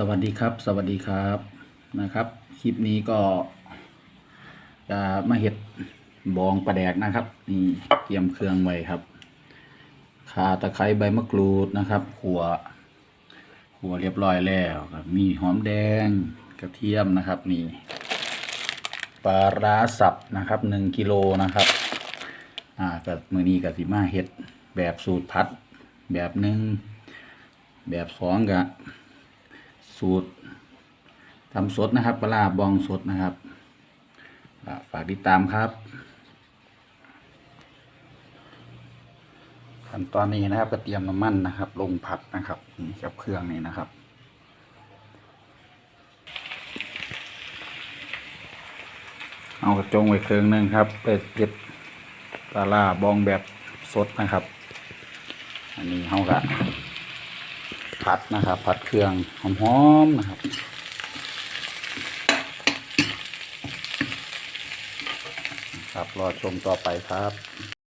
สวัสดีครับ สวัสดีครับนะครับ คลิปนี้ก็จะมาเห็ดบองปลาแดกนะครับ นี่เตรียมเครื่องไว้ครับข่าตะไคร้ใบมะกรูดนะครับขัวขัวเรียบร้อยแล้วครับมีหอมแดงกระเทียมนะครับนี่ปลาร้าสับนะครับหนึ่งกิโลนะครับอ่ากับมือนี้กับสิมาเห็ดแบบสูตรพัด แบบหนึ่งแบบสองกับ สูตรทำสดนะครับปลาบองสดนะครับ ฝากติดตามครับ ขั้นตอนนี้นะครับก็เตรียมน้ำมันนะครับ ลงผัดนะครับนี่กับเครื่องนี้นะครับเอากระจงไว้เครื่องหนึงครับไปเก็บปลาร้าบองแบบสดนะครับ อันนี้เขาก็ ผัดนะครับ ผัดเครื่องหอมๆนะครับครับรอชมต่อไปครับ